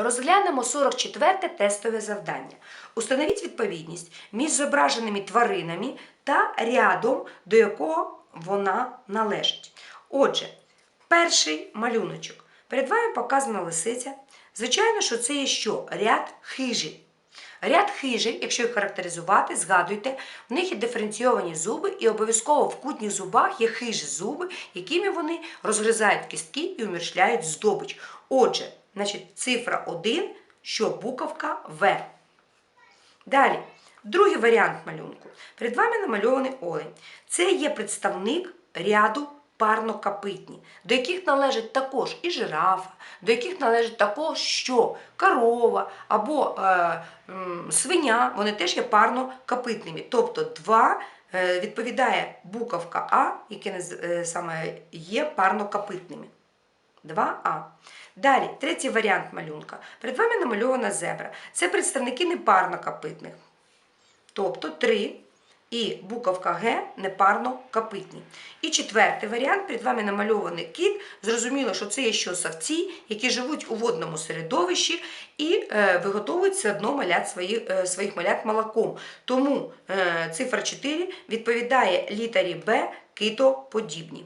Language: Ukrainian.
Розглянемо 44 тестове завдання. Установіть відповідність між зображеними тваринами та рядом, до якого вона належить. Отже, перший малюночок. Перед вами показана лисиця. Звичайно, що це є що? Ряд хижі. Ряд хижі, якщо їх характеризувати, згадуйте, в них є диференційовані зуби, і обов'язково в кутніх зубах є хижі зуби, якими вони розгризають кістки і умершляють здобич. Отже, значить, цифра 1, що буковка В. Далі, другий варіант малюнку. Перед вами намальований олень. Це є представник ряду парнокопитні, до яких належить також і жирафа, до яких належить також що корова або е, свиня, вони теж є парнокопитними. Тобто два е, відповідає буковка А, яке е, саме є парнокопитними. 2А. Далі, третій варіант малюнка. Перед вами намальована зебра. Це представники непарнокопитних. Тобто 3 і буковка Г непарно копитні. І четвертий варіант, перед вами намальований кіт. Зрозуміло, що це є що савці, які живуть у водному середовищі і е, виготовують все одно малят свої, е, своїх малят молоком. Тому е, цифра 4 відповідає літері Б китоподібні.